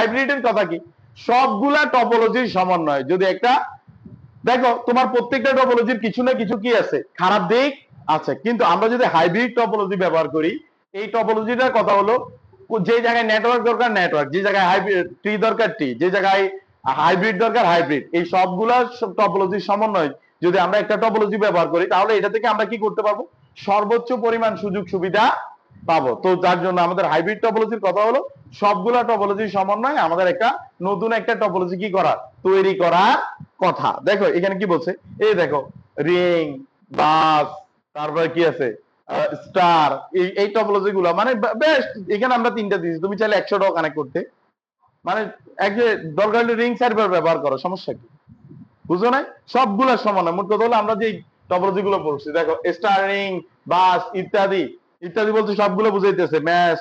হাইব্রিডের কথা কি? সবগুলা টপোলজির সমন্বয়। যদি একটা, দেখো, তোমার প্রত্যেকটা টপোলজির কিছু না কিছু কি আছে? খারাপ দিক আছে। কিন্তু আমরা যদি হাইব্রিড টপোলজি ব্যবহার করি, এই টপোলজিটার কথা হলো, যে জায়গায় নেটওয়ার্ক দরকার নেটওয়ার্ক যে জায়গায় হাইব্রিড ট্রি দরকার ট্রি যে জায়গায় হাইব্রিড দরকার হাইব্রিড এই সবগুলা টপোলজির সমন্বয়। যদি আমরা একটা টপোলজি ব্যবহার করি, তাহলে এটা থেকে আমরা কি করতে পারব? সর্বোচ্চ পরিমাণ সুযোগ সুবিধা পাবো। তো যার জন্য আমাদের হাইব্রিড টপোলজির কথা হলো সবগুলা টপোলজির সমন্বয় আমাদের একটা নতুন একটা টপোলজি কি করা তৈরি করার কথা। দেখো, এখানে কি বলছে? এই দেখো রিং বাস তারপরে কি আছে? স্টার এই টপোলজি গুলো মানে বেশ, এখানে আমরা তিনটা দিয়েছি। তুমি চাইলে একশোটাও কানেক্ট করতে। মানে এক যে, দরকার হলে রিং সার্ভার ব্যবহার করো, সমস্যা কি? বুঝো না সবগুলা সমান মোট কথা হলো আমরা যে টপোলজি গুলো পড়ছি দেখো স্টার রিং বাস ইত্যাদি। ইত্যাদি বলতে সবগুলো বুঝাইতেছে ম্যাচ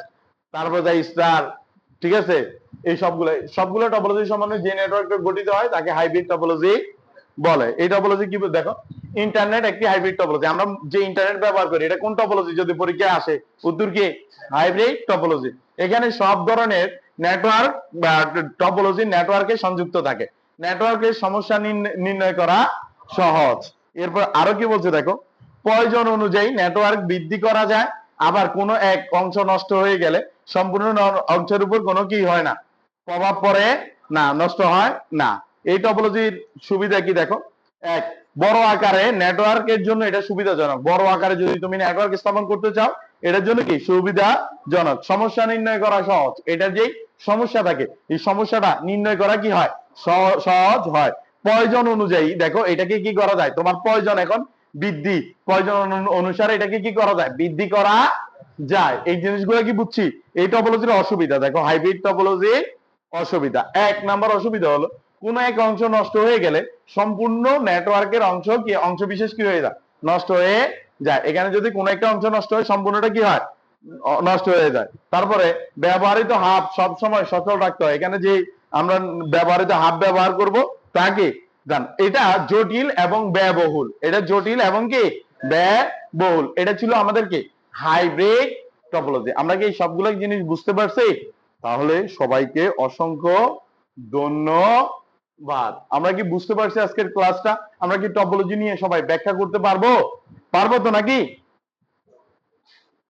তারপর যাই স্টার ঠিক আছে? এই সবগুলো সবগুলো টপোলজি সমানে যে নেটওয়ার্ক গঠিত হয়, তাকে হাইব্রিড টপোলজি বলে। এই টপোলজি কি দেখো ইন্টারনেট একটি হাইব্রিড টপোলজি আমরা যে ইন্টারনেট ব্যবহার করি, এটা কোন টপোলজি যদি পরীক্ষায় আসে, উত্তর কি? হাইব্রিড টপোলজি এখানে সব ধরনের নেটওয়ার্ক বা টপোলজি নেটওয়ার্কে সংযুক্ত থাকে। নেটওয়ার্কের সমস্যা নির্ণ- নির্ণয় করা সহজ। এরপর আরও কি বলছে দেখো? প্রয়োজন অনুযায়ী নেটওয়ার্ক বৃদ্ধি করা যায়। আবার কোনো এক অংশ নষ্ট হয়ে গেলে সম্পূর্ণ অংশের উপর কোনো কি হয় না? প্রভাব পড়ে না, নষ্ট হয় না। এই টপোলজির সুবিধা কি দেখো? এক, বড় আকারে নেটওয়ার্কের জন্য এটা সুবিধাজনক। বড় আকারে যদি তুমি নেটওয়ার্ক স্থাপন করতে চাও, এটার জন্য কি? সুবিধাজনক। সমস্যা নির্ণয় করা সহজ। এটা যেই সমস্যা থাকে, এই সমস্যাটা নির্ণয় করা কি হয়? সহ- সহজ হয়। প্রয়োজন অনুযায়ী দেখো, এটাকে কি করা যায়? তোমার প্রয়োজন এখন বৃদ্ধি। প্রয়োজন অনুসারে এটাকে কি করা যায়? বৃদ্ধি করা যায়। এই জিনিসগুলো কি বুঝছি? এই টপোলজির অসুবিধা। দেখো হাইব্রিড টপোলজির অসুবিধা। এক নাম্বার অসুবিধা হলো, কোন এক অংশ নষ্ট হয়ে গেলে সম্পূর্ণ নেটওয়ার্কের অংশ কি, অংশ বিশেষ কি হয়ে যায়? নষ্ট হয়ে যায়। এখানে যদি কোনো একটা অংশ নষ্ট হয়, সম্পূর্ণটা কি হয়? নষ্ট হয়ে যায়। তারপরে ব্যবহৃত হাব সব সময় সচল রাখতে হয়। এখানে যে আমরা ব্যবহৃত হাব ব্যবহার করব তাকে জান এটা জটিল এবং ব্যয়বহুল। এটা জটিল এবং কি? ব্যয়বহুল। এটা ছিল আমাদের কি? হাইব্রিড টপোলজি আমরা কি সবগুলো জিনিস বুঝতে পারছি? তাহলে সবাইকে অসংখ্য ধন্যবাদ। আমরা কি বুঝতে পারছি আজকের ক্লাসটা আমরা কি টপোলজি নিয়ে সবাই ব্যাখ্যা করতে পারব? পারব তো নাকি?